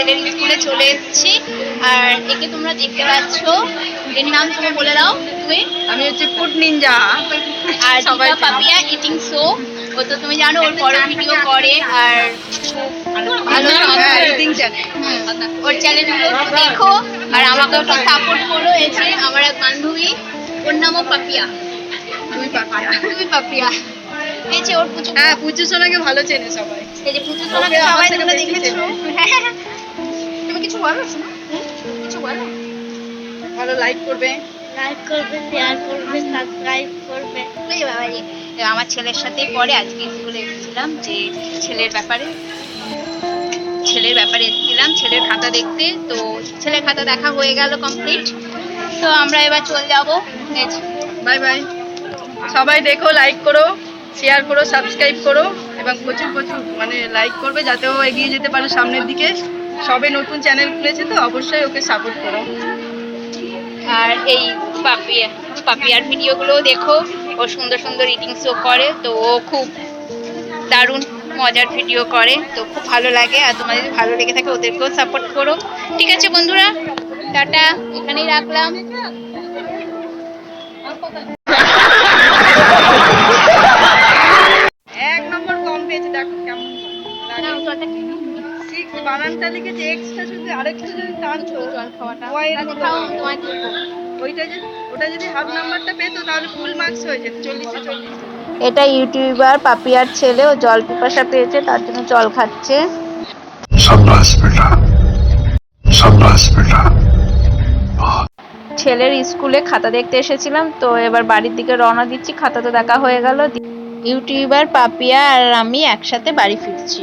ছেলের স্কুলে চলে এসেছি। আর একে তোমরা দেখতে পাচ্ছ। এর নাম তুমি বলে দাও। তুমি? আমি হচ্ছে ফুড নিনজা আর সবাই পাপিয়া ইটিং শো ও তো তুমি জানো ওর বড় ভিডিও করে। আর ভালো। ইটিং চ্যানেল ওর চ্যানেলগুলো দেখো। আর আমাকে একটু সাপোর্ট করো। এসে আমার এক বান্ধবী ওর নামও পাপিয়া। দুই পাপিয়া। তুমি পাপিয়া। এই যে ওর পুচু হ্যাঁ পুজো সোনাকে ভালো চেনে সবাই। এই যে পুচু সোনাকে সবাই তোমরা দেখেছ। তুমি বলো শোনা কিছু বলো ভালো লাইক করবে লাইক করবে শেয়ার করবে সাবস্ক্রাইব করবে বাবা আমার ছেলের সাথেই পরে আজকে স্কুলে এসেছিলাম যে ছেলের ব্যাপারে ছেলের ব্যাপারে এসেছিলাম ছেলের খাতা দেখতে তো ছেলের খাতা দেখা হয়ে গেল কমপ্লিট তো আমরা এবার চলে যাব বাই বাই সবাই দেখো লাইক করো শেয়ার করো সাবস্ক্রাইব করো এবং প্রচুর প্রচুর মানে লাইক করবে যাতে ও এগিয়ে যেতে পারে সামনের দিকে সবে নতুন চ্যানেল খুলেছে তো অবশ্যই ওকে সাপোর্ট করো। আর এই পাপিয়া পাপিয়ার ভিডিওগুলোও দেখো ও সুন্দর সুন্দর রিডিং শো করে তো ও খুব দারুণ মজার ভিডিও করে তো খুব ভালো লাগে। আর তোমার যদি ভালো লেগে থাকে ওদেরকেও সাপোর্ট করো। ঠিক আছে বন্ধুরা টাটা এখানেই রাখলাম। এক নম্বর কম পেয়েছে দেখো কেমন এক্সট্রা যদি আরেকটু যদি টানতো জল খাওয়াটা ওইটা ওটা যদি হাফ নাম্বারটা তাহলে ফুল মার্কস হয়ে যেত চল্লিশে চল্লিশ। এটা ইউটিউবার পাপিয়ার ছেলে ও জল পিপাসা পেয়েছে তার জন্য জল খাচ্ছে। ছেলের স্কুলে খাতা দেখতে এসেছিলাম তো এবার বাড়ির দিকে রওনা দিচ্ছি খাতা তো দেখা হয়ে গেল। ইউটিউবার পাপিয়া আর আমি একসাথে বাড়ি ফিরছি।